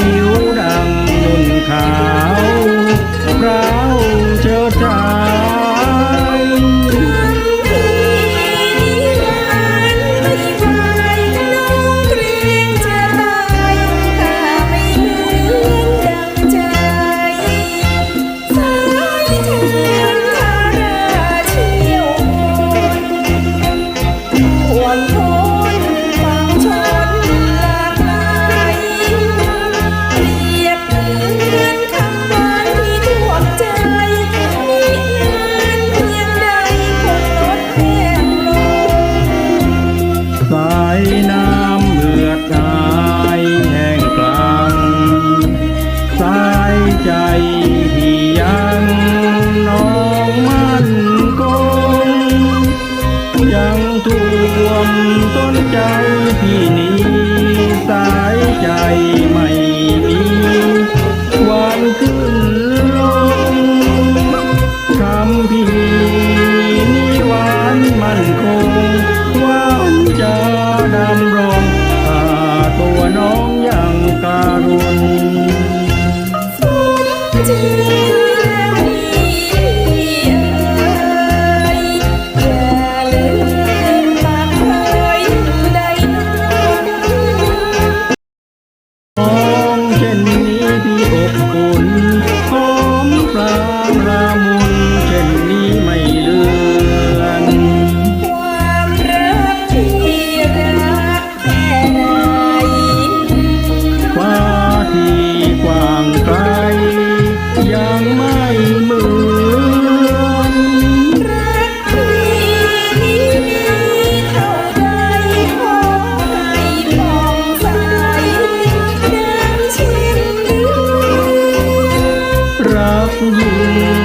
ผิวดำนุ่นขาว ต้นใจพี่นี้สายใจ อบอุ่น 你。